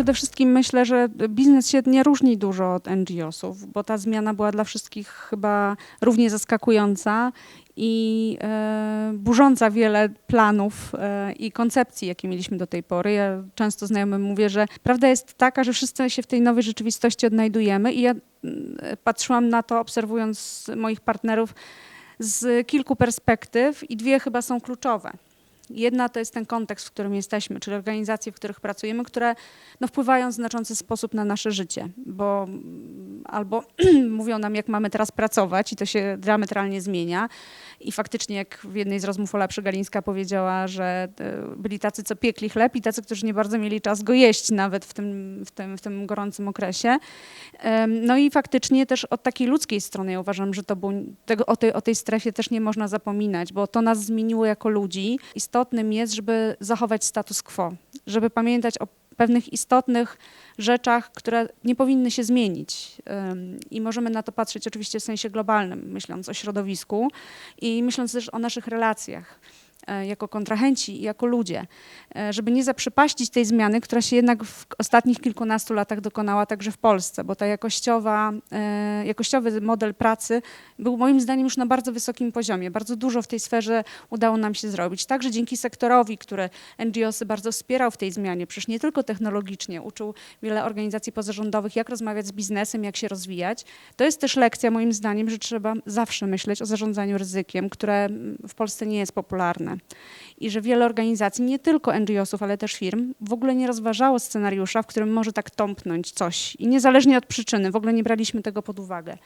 przede wszystkim myślę, że biznes się nie różni dużo od NGO-sów, bo ta zmiana była dla wszystkich chyba równie zaskakująca i e, burząca wiele planów e, i koncepcji, jakie mieliśmy do tej pory. Ja często znajomym mówię, że prawda jest taka, że wszyscy się w tej nowej rzeczywistości odnajdujemy i ja mm, patrzyłam na to, obserwując moich partnerów z kilku perspektyw i dwie chyba są kluczowe. Jedna to jest ten kontekst, w którym jesteśmy, czyli organizacje, w których pracujemy, które no, wpływają w znaczący sposób na nasze życie, bo albo mówią nam, jak mamy teraz pracować i to się diametralnie zmienia. I faktycznie, jak w jednej z rozmów Ola Przygalińska powiedziała, że e, byli tacy, co piekli chleb i tacy, którzy nie bardzo mieli czas go jeść nawet w tym, w tym, w tym gorącym okresie. No i faktycznie też od takiej ludzkiej strony ja uważam, że to był, tego, o, tej, o tej strefie też nie można zapominać, bo to nas zmieniło jako ludzi. Istotnym jest, żeby zachować status quo, żeby pamiętać o pewnych istotnych rzeczach, które nie powinny się zmienić. I możemy na to patrzeć oczywiście w sensie globalnym, myśląc o środowisku i myśląc też o naszych relacjach jako kontrahenci i jako ludzie, e, żeby nie zaprzepaścić tej zmiany, która się jednak w ostatnich kilkunastu latach dokonała także w Polsce, bo ta jakościowa, e, jakościowy model pracy był moim zdaniem już na bardzo wysokim poziomie. Bardzo dużo w tej sferze udało nam się zrobić. Także dzięki sektorowi, który NGOsy bardzo wspierał w tej zmianie, przecież nie tylko technologicznie, uczył wiele organizacji pozarządowych, jak rozmawiać z biznesem, jak się rozwijać. To jest też lekcja moim zdaniem, że trzeba zawsze myśleć o zarządzaniu ryzykiem, które w Polsce nie jest popularne. I że wiele organizacji, nie tylko NGOsów, ale też firm, w ogóle nie rozważało scenariusza, w którym może tak tąpnąć coś. I niezależnie od przyczyny, w ogóle nie braliśmy tego pod uwagę.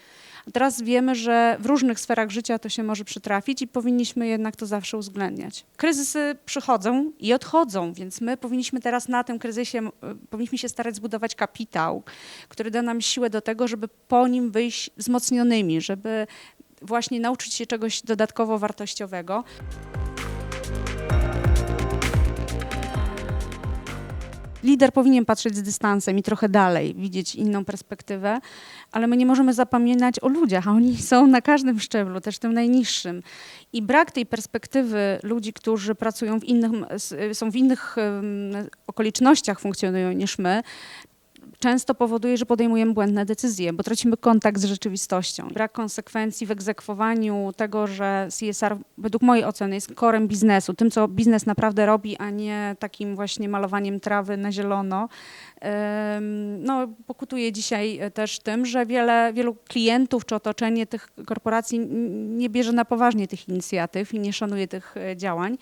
A teraz wiemy, że w różnych sferach życia to się może przytrafić i powinniśmy jednak to zawsze uwzględniać. Kryzysy przychodzą i odchodzą, więc my powinniśmy teraz na tym kryzysie, powinniśmy się starać zbudować kapitał, który da nam siłę do tego, żeby po nim wyjść wzmocnionymi, żeby właśnie nauczyć się czegoś dodatkowo wartościowego. Lider powinien patrzeć z dystansem i trochę dalej, widzieć inną perspektywę, ale my nie możemy zapominać o ludziach, a oni są na każdym szczeblu, też tym najniższym. I brak tej perspektywy ludzi, którzy pracują w innych, są w innych okolicznościach, funkcjonują niż my, często powoduje, że podejmujemy błędne decyzje, bo tracimy kontakt z rzeczywistością. Brak konsekwencji w egzekwowaniu tego, że CSR według mojej oceny jest korem biznesu, tym co biznes naprawdę robi, a nie takim właśnie malowaniem trawy na zielono. No, pokutuje dzisiaj też tym, że wiele, wielu klientów czy otoczenie tych korporacji nie bierze na poważnie tych inicjatyw i nie szanuje tych e, działań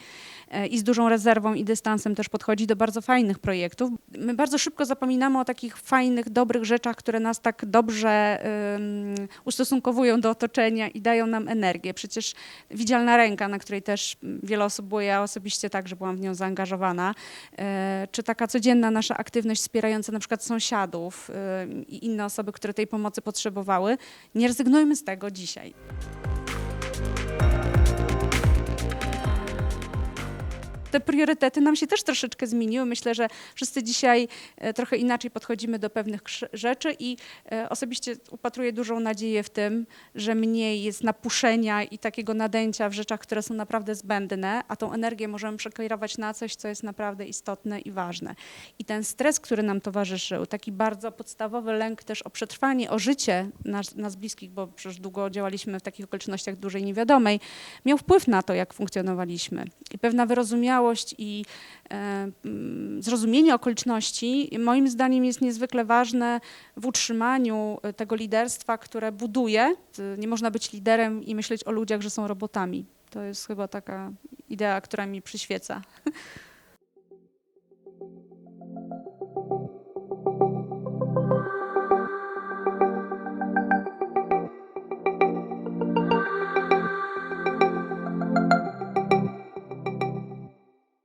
e, i z dużą rezerwą i dystansem też podchodzi do bardzo fajnych projektów. My bardzo szybko zapominamy o takich fajnych, dobrych rzeczach, które nas tak dobrze um, ustosunkowują do otoczenia i dają nam energię. Przecież widzialna ręka, na której też wiele osób było, ja osobiście także byłam w nią zaangażowana, e, czy taka codzienna nasza aktywność wspierająca na przykład sąsiadów e, i inne osoby, które tej pomocy potrzebowały. Nie rezygnujmy z tego dzisiaj. Te priorytety nam się też troszeczkę zmieniły. Myślę, że wszyscy dzisiaj e, trochę inaczej podchodzimy do pewnych rzeczy i e, osobiście upatruję dużą nadzieję w tym, że mniej jest napuszenia i takiego nadęcia w rzeczach, które są naprawdę zbędne, a tą energię możemy przekierować na coś, co jest naprawdę istotne i ważne. I ten stres, który nam towarzyszył, taki bardzo podstawowy lęk też o przetrwanie, o życie nas, nas bliskich, bo przecież długo działaliśmy w takich okolicznościach dużej niewiadomej, miał wpływ na to, jak funkcjonowaliśmy. I pewna wyrozumiałość i e, mm, zrozumienie okoliczności moim zdaniem jest niezwykle ważne w utrzymaniu e, tego liderstwa, które buduje. E, Nie można być liderem i myśleć o ludziach, że są robotami. To jest chyba taka idea, która mi przyświeca.